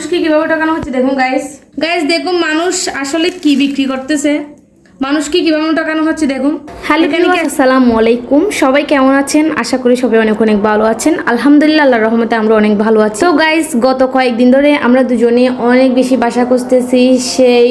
মানুষকে কীভাবে ঠকানো হচ্ছে দেখুন গাইস গাইস দেখুন, মানুষ আসলে কি বিক্রি করতেছে? মানুষকে কীভাবে ঠকানো হচ্ছে দেখুন। হ্যালো আসসালামু আলাইকুম। সবাই কেমন আছেন? আশা করি সবাই অনেক অনেক ভালো আছেন। আলহামদুলিল্লাহ আল্লাহর রহমতে আমরা অনেক ভালো আছি। তো গাইস গত কয়েকদিন ধরে আমরা দুজনে অনেক বেশি বাসা খুঁজতেছি। সেই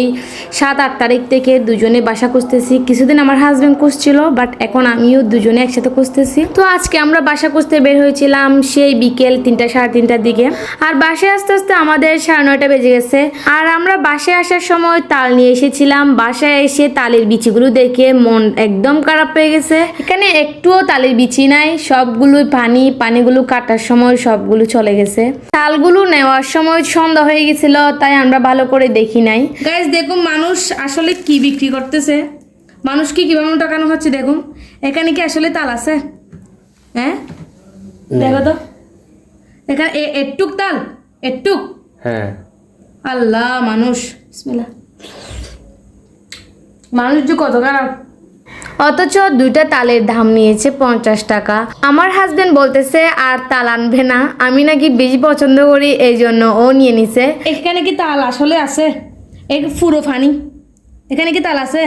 সাত আট তারিখ থেকে দুজনে বাসা খুঁজতেছি। কিছুদিন আমার হাজব্যান্ড খুঁজছিল বাট এখন আমিও দুজনে একসাথে খুঁজতেছি। তো আজকে আমরা বাসা খুঁজতে বের হয়েছিলাম সেই বিকেল তিনটা সাড়ে তিনটার দিকে। আর বাসায় আস্তে আস্তে আমাদের সাড়ে নয়টা বেজে গেছে। আর আমরা বাসায় আসার সময় তাল নিয়ে এসেছিলাম। বাসায় এসে তালের বিচিগুলো দেখে মন একদম খারাপ হয়ে গেছে। এখানে একটুও তালের বিচি নাই সবগুলোই পানি পানিগুলো কাটার সময় সবগুলো চলে গেছে। তালগুলো নেওয়ার সময় সন্ধ্যা হয়ে গেছিল তাই আমরা ভালো করে দেখি নাই। গাইস দেখুন মানুষ আসলে কি বিক্রি করতেছে। মানুষকে কীভাবে টাকানো হচ্ছে দেখুন। এখানে কি আসলে তাল আছে? হ্যাঁ? দেখো তো। এখানে এ- এটুক তাল? এটুক? হ্যাঁ। আল্লাহ মানুষ। বিসমিল্লাহ। মানুষ যে কত খারাপ। অথচ দুইটা তালের দাম নিয়েছে পঞ্চাশ টাকা। আমার হাজবেন্ড বলতেছে আর তাল আনবে না। আমি নাকি বেশি পছন্দ করি এই জন্য ও নিয়ে নিছে। এখানে কি তাল আসলে আছে? এই পুরো ফানি। এখানে কি তাল আছে?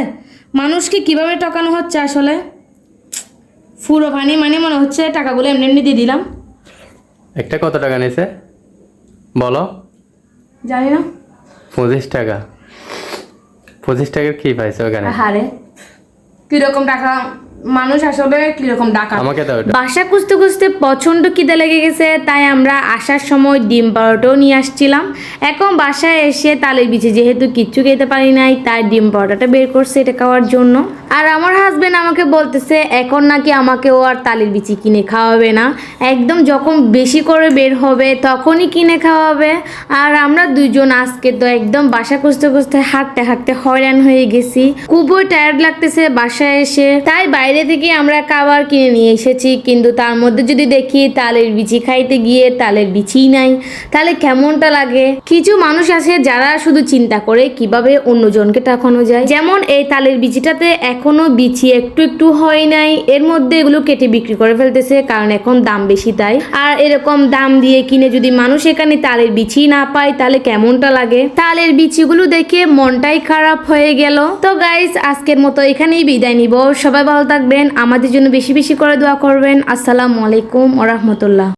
মানুষকে কীভাবে টকানো হচ্ছে আসলে? পুরো ফানি মানে মনে হচ্ছে টাকাগুলো এমনি এমনি দিয়ে দিলাম। একটা কত টাকা নিয়েছে? বলো। জানি না। পঁচিশ টাকা। পঁচিশ টাকার কি পাইছে ওখানে? হারে। কীরকম টাকা মানুষ আসলে কীরকম টাকা আমাকে দাও বাসা খুঁজতে খুঁজতে প্রচণ্ড খিদে লেগে গেছে তাই আমরা আসার সময় ডিম পরোটাও নিয়ে আসছিলাম। এখন বাসায় এসে তালের বিচে যেহেতু কিচ্ছু খেতে পারি নাই তাই ডিম পরোটাটা বের করছে এটা খাওয়ার জন্য। আর আমার হাজবেন্ড আমাকে বলতেছে এখন নাকি আমাকে ও আর তালের বিচি কিনে খাওয়াবে না। একদম যখন বেশি করে বের হবে তখনই কিনে খাওয়াবে। আর আমরা দুইজন আজকে তো একদম বাসা খুঁজতে খুঁজতে হাঁটতে হাঁটতে হয়রান হয়ে গেছি। খুবই টায়ার্ড লাগতেছে বাসায় এসে। তাই বাইরে থেকে আমরা খাবার কিনে নিয়ে এসেছি, কিন্তু তার মধ্যে যদি দেখি তালের বিচি খাইতে গিয়ে তালের বিচিই নাই, তাহলে কেমনটা লাগে? কিছু মানুষ আছে যারা শুধু চিন্তা করে কীভাবে অন্যজনকে টাকানো যায়। যেমন এই তালের বিচিটাতে এখনও বিচি একটু একটু হয় নাই, এর মধ্যে এগুলো কেটে বিক্রি করে ফেলতেছে, কারণ এখন দাম বেশি তাই। আর এরকম দাম দিয়ে কিনে যদি মানুষ এখানে তালের বিচি না পায়, তাহলে কেমনটা লাগে? তালের বিচিগুলো দেখে মনটাই খারাপ হয়ে গেল। তো গাইস আজকের মতো এখানেই বিদায় নিব। সবাই ভালো থাকবেন আমাদের জন্য বেশি বেশি করে দোয়া করবেন। আসসালামু আলাইকুম ওরহমতুল্লাহ